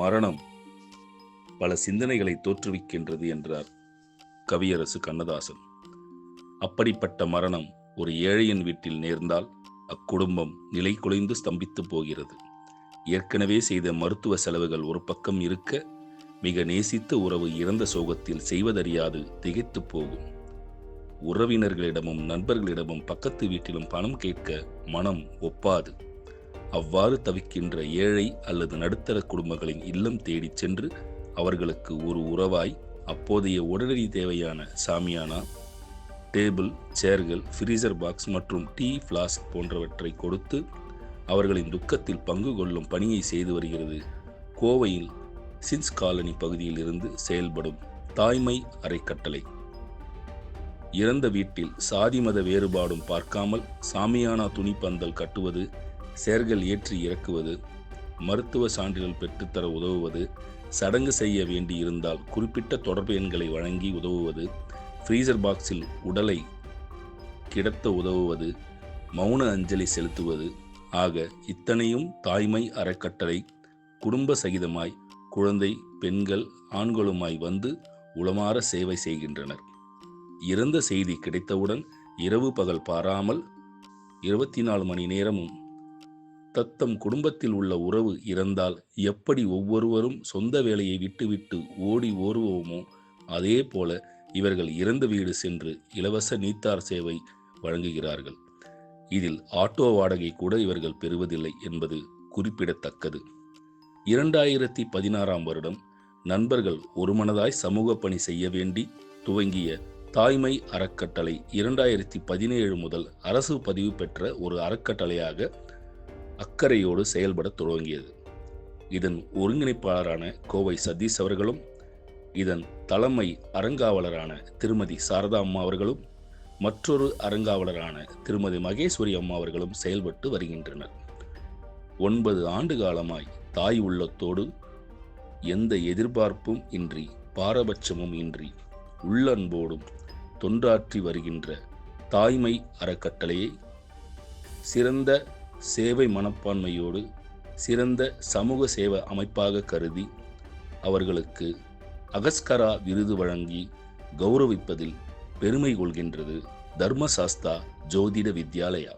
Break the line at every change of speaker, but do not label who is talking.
மரணம் பல சிந்தனைகளை தோற்றுவிக்கின்றது என்றார் கவியரசு கண்ணதாசன். அப்படிப்பட்ட மரணம் ஒரு ஏழையின் வீட்டில் நேர்ந்தால் அக்குடும்பம் நிலை குலைந்து ஸ்தம்பித்து போகிறது. ஏற்கனவே செய்த மருத்துவ செலவுகள் ஒரு பக்கம் இருக்க மிக நேசித்த உறவு இறந்த சோகத்தில் செய்வதறியாது திகைத்து போகும். உறவினர்களிடமும் நண்பர்களிடமும் பக்கத்து வீட்டிலும் பணம் கேட்க மனம் ஒப்பாது. அவ்வாறு தவிக்கின்ற ஏழை அல்லது நடுத்தர குடும்பங்களின் இல்லம் தேடிச் சென்று அவர்களுக்கு ஒரு உறவாய் அப்போதைய உடனடி தேவையான சாமியானா டேபிள் சேர்கள் ஃப்ரீசர் பாக்ஸ் மற்றும் டீ ஃப்ளாஸ்க் போன்றவற்றை கொடுத்து அவர்களின் துக்கத்தில் பங்கு கொள்ளும் பணியை செய்து வருகிறது. கோவையில் சின்ஸ் காலனி பகுதியில் இருந்து செயல்படும் தாய்மை அறைக்கட்டளை. இறந்த வீட்டில் சாதி மத வேறுபாடும் பார்க்காமல் சாமியானா துணிப்பந்தல் கட்டுவது சேர்கள் ஏற்றி இறக்குவது மருத்துவ சான்றிதழ் பெற்றுத்தர உதவுவது சடங்கு செய்ய வேண்டியிருந்தால் குறிப்பிட்ட தொடர்பு எண்களை வழங்கி உதவுவது ஃப்ரீசர் பாக்ஸில் உடலை கிடத்த உதவுவது மௌன அஞ்சலி செலுத்துவது. ஆக இத்தனையும் தாய்மை அறக்கட்டளை குடும்ப சகிதமாய் குழந்தை பெண்கள் ஆண்களுமாய் வந்து உளமாற சேவை செய்கின்றனர். இறந்த செய்தி கிடைத்தவுடன் இரவு பகல் பாராமல் இருபத்தி நாலு மணி நேரமும் தத்தம் குடும்பத்தில் உள்ள உறவு இறந்தால் எப்படி ஒவ்வொருவரும் சொந்த வேலையை விட்டுவிட்டு ஓடி ஓடுவோமோ அதே போல இவர்கள் இறந்த வீடு சென்று இலவச நீத்தார் சேவை வழங்குகிறார்கள். இதில் ஆட்டோ வாடகை கூட இவர்கள் பெறுவதில்லை என்பது குறிப்பிடத்தக்கது. இரண்டாயிரத்தி பதினாறாம் வருடம் நண்பர்கள் ஒருமனதாய் சமூக பணி செய்ய வேண்டி துவங்கிய தாய்மை அறக்கட்டளை இரண்டாயிரத்தி பதினேழு முதல் அரசு பதிவு பெற்ற ஒரு அறக்கட்டளையாக அக்கறையோடு செயல்பட துவங்கியது. இதன் ஒருங்கிணைப்பாளரான கோவை சதீஷ் அவர்களும் இதன் தலைமை அறங்காவலரான திருமதி சாரதா அம்மா அவர்களும் மற்றொரு அறங்காவலரான திருமதி மகேஸ்வரி அம்மா அவர்களும் செயல்பட்டு வருகின்றனர். ஒன்பது ஆண்டு காலமாய் தாய் உள்ளத்தோடு எந்த எதிர்பார்ப்பும் இன்றி பாரபட்சமும் இன்றி உள்ளன்போடும் தொண்டாற்றி வருகின்ற தாய்மை அறக்கட்டளையை சிறந்த சேவை மனப்பான்மையோடு சிறந்த சமூக சேவை அமைப்பாக கருதி அவர்களுக்கு அகஸ்கரா விருது வழங்கி கௌரவிப்பதில் பெருமை கொள்கின்றது தர்மசாஸ்தா ஜோதிட வித்யாலயா.